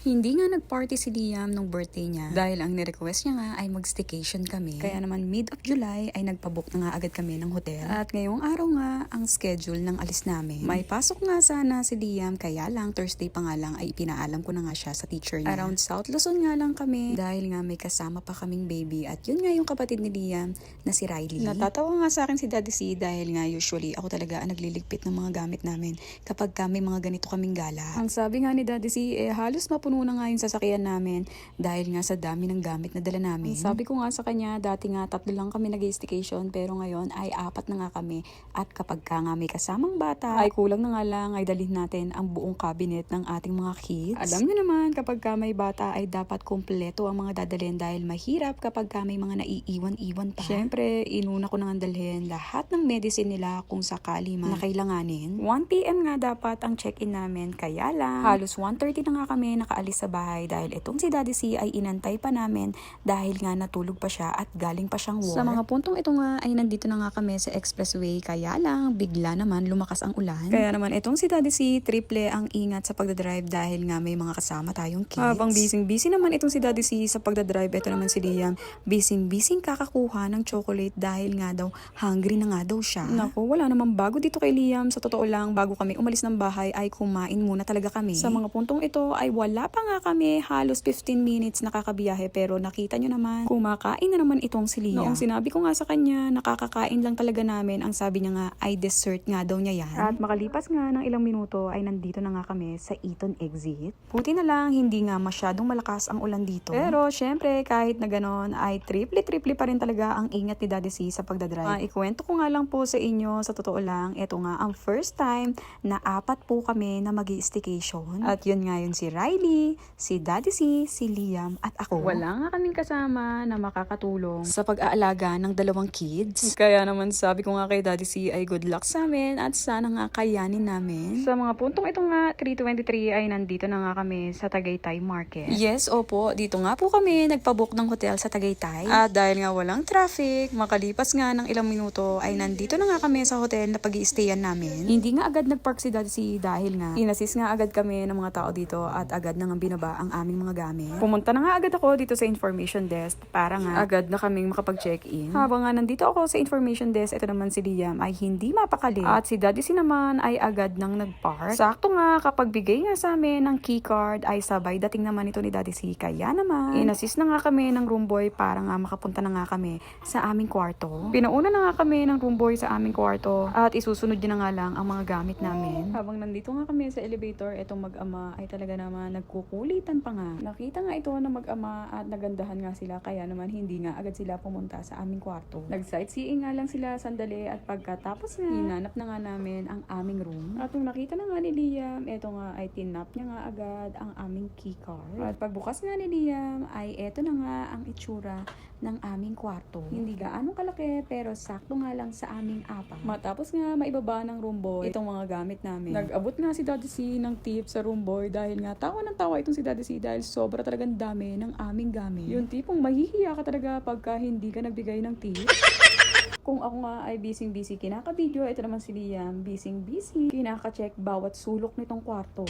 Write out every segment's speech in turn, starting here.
Hindi nga nag-party si Liam nung birthday niya dahil ang nirequest niya nga ay mag-staycation kami. Kaya naman mid of July ay nagpabook na nga agad kami ng hotel. At ngayong araw nga ang schedule ng alis namin. May pasok nga sana si Liam kaya lang Thursday pa nga lang ay pinaalam ko na nga siya sa teacher niya. Around South Luzon nga lang kami dahil nga may kasama pa kaming baby at yun nga yung kapatid ni Liam na si Riley. Natatawa nga sa akin si Daddy C dahil nga usually ako talaga ang nagliligpit ng mga gamit namin kapag kami mga ganito kaming gala. Ang sabi nga ni Daddy C eh halos mapuno na nga yung sasakyan namin dahil nga sa dami ng gamit na dala namin. Sabi ko nga sa kanya dati nga tatlo lang kami nag staycation pero ngayon ay apat na nga kami at kapag ka nga may kasamang bata ay kulang na nga lang ay dalhin natin ang buong cabinet ng ating mga kids. Alam niyo naman kapag ka may bata ay dapat kumpleto ang mga dadalhin dahil mahirap kapag ka may mga naiiwan-iwan pa. Siyempre, inuna ko na nga dalhin lahat ng medicine nila kung sakali man na kailanganin. 1pm nga dapat ang check-in namin kaya lang halos 1.30 na nga kami nakaalis sa bahay dahil itong si Daddy C ay inantay pa namin dahil nga natulog pa siya at galing pa siyang war. Sa mga puntong ito nga ay nandito na nga kami sa expressway kaya lang bigla naman lumakas ang ulan. Kaya naman itong si Daddy C triple ang ingat sa pagdadrive dahil nga may mga kasama tayong kids. Habang busy-busy naman itong si Daddy C sa pagdadrive, ito naman si Liam busy-busy kakakuha ng chocolate dahil nga daw hungry na nga daw siya. Naku, wala namang bago dito kay Liam. Sa totoo lang, bago kami umalis ng bahay ay kumain muna talaga kami. Sa mga puntong ito ay wala pa nga kami halos 15 minutes nakakabiyahe pero nakita nyo naman kumakain na naman itong si Liam. Noong sinabi ko nga sa kanya nakakakain lang talaga namin ang sabi niya nga ay dessert nga daw niya yan. At makalipas nga ng ilang minuto ay nandito na nga kami sa Eton exit. Buti na lang hindi nga masyadong malakas ang ulan dito. Pero syempre kahit na ganon ay triple-triple pa rin talaga ang ingat ni Daddy C sa pagdadrive. Ah, ikwento ko nga lang po sa inyo sa totoo lang ito nga ang first time na apat po kami na mag staycation At yun nga yun si Riley, si Daddy C, si Liam at ako. Wala nga kaming kasama na makakatulong sa pag-aalaga ng dalawang kids. Kaya naman sabi ko nga kay Daddy C ay good luck sa amin at sana nga kayanin namin. Sa mga puntong ito nga, 323 ay nandito na nga kami sa Tagaytay Market. Yes, opo. Dito nga po kami nagpabook ng hotel sa Tagaytay. At dahil nga walang traffic, makalipas nga ng ilang minuto ay nandito na nga kami sa hotel na pag stayan namin. Hindi nga agad nagpark si Daddy C dahil nga inasis nga agad kami ng mga tao dito at agad na nga binaba ang aming mga gamit. Pumunta na nga agad ako dito sa information desk para nga agad na kaming makapag-check-in. Habang nga nandito ako sa information desk, ito naman si Liam ay hindi mapakali. At si Daddy C naman ay agad nang nagpark. Sakto nga kapag bigay nga sa amin ng keycard ay sabay dating naman ito ni Daddy C. Kaya naman, inassist na nga kami ng room boy para nga makapunta na nga kami sa aming kwarto. Pinauna na nga kami ng room boy sa aming kwarto at isusunod niya na nga lang ang mga gamit namin. Habang nandito nga kami sa elevator, itong mag-ama ay talaga naman nagkukulitan pa nga. Nakita nga ito ng mag-ama at nagandahan nga sila kaya naman hindi nga agad sila pumunta sa aming kwarto. Nag-sightseeing nga lang sila sandali at pagkatapos nga, hinanap na nga namin ang aming room. At nung nakita na nga ni Liam, ito nga ay tinap niya nga agad ang aming keycard. At pagbukas nga ni Liam ay eto na nga ang itsura ng aming kwarto. Hindi gaano kalaki pero sakto nga lang sa aming apat. Matapos nga maibaba ng room boy itong mga gamit namin. Nag-abot nga si Daddy C ng tip sa room boy dahil nga tawa ng tawa itong si Daddy C dahil sobra talagang dami ng aming gamit. Yung tipong mahihiya ka talaga pagka hindi ka nagbigay ng tip. Kung ako nga ay busy-busy kinaka-video, ito naman si Liam, busy-busy, kinaka-check bawat sulok nitong kwarto.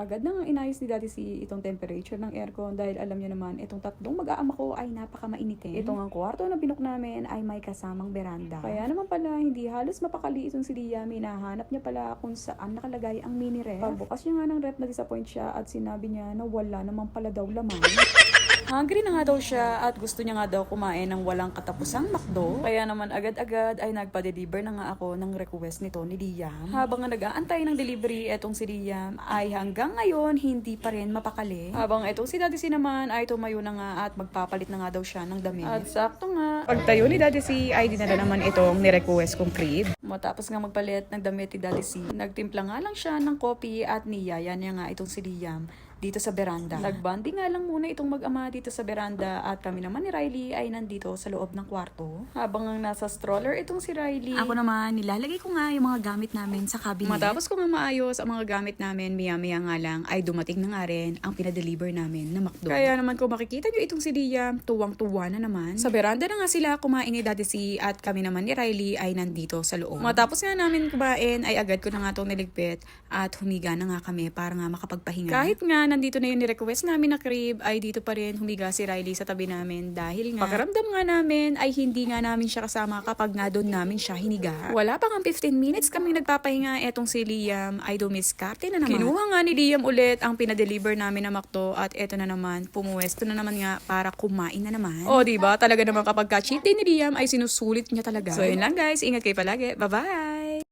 Agad na nga inayos ni Daddy si itong temperature ng aircon dahil alam niyo naman itong tatlong mag-aama ko ay napaka-mainitin. Itong ang kwarto na binuk namin ay may kasamang beranda. Kaya naman pala hindi halos mapakali itong si Liam. Hinahanap niya pala kung saan nakalagay ang mini ref. Pagbukas niya nga ng ref na disappoint siya at sinabi niya na wala naman pala daw laman. Hungry na nga daw siya at gusto niya nga daw kumain ng walang katapusang McDo. Kaya naman agad-agad ay nagpa-deliver na nga ako ng request nito ni Liam. Habang nag-aantay ng delivery etong si Liam ay hanggang ngayon hindi pa rin mapakali. Habang etong si Daddy C naman ay tumayo na nga at magpapalit na nga daw siya ng damit. At sakto nga, pagtayo ni Daddy C ay dinala naman itong ni-request kong crib. Matapos nga magpalit ng damit ni Daddy C, nagtimpla nga lang siya ng kopi at niyaya niya nga itong si Liam dito sa beranda. Nagbanding nga lang muna itong mag-ama dito sa beranda at kami naman ni Riley ay nandito sa loob ng kwarto. Habang ang nasa stroller itong si Riley. Ako naman, nilalagay ko nga yung mga gamit namin sa cabinet. Matapos ko nga maayos ang mga gamit namin, maya-maya nga lang ay dumating na nga rin ang pinadeliver namin na McDo. Kaya naman kung makikita nyo itong si Liam, tuwang-tuwa na naman. Sa beranda na nga sila kumain ni Daddy C at kami naman ni Riley ay nandito sa loob. Matapos nga namin kumain ay agad ko na nga itong niligpit at humiga na nga kami para nga makapagpahinga. Kahit nga nandito na yung ni-request namin na crib, ay dito pa rin humiga si Riley sa tabi namin dahil nga pakiramdam nga namin ay hindi nga namin siya kasama kapag nga doon namin siya hiniga. Wala pa nga 15 minutes kami nagpapahinga etong si Liam ay dumiskarte na naman. Kinuha nga ni Liam ulit ang pinadeliver namin na makto at eto na naman, pumuwesto na naman nga para kumain na naman. O, di ba? Talaga naman kapag day ni Liam ay sinusulit niya talaga. So, yun lang guys. Ingat kayo palagi. Bye-bye!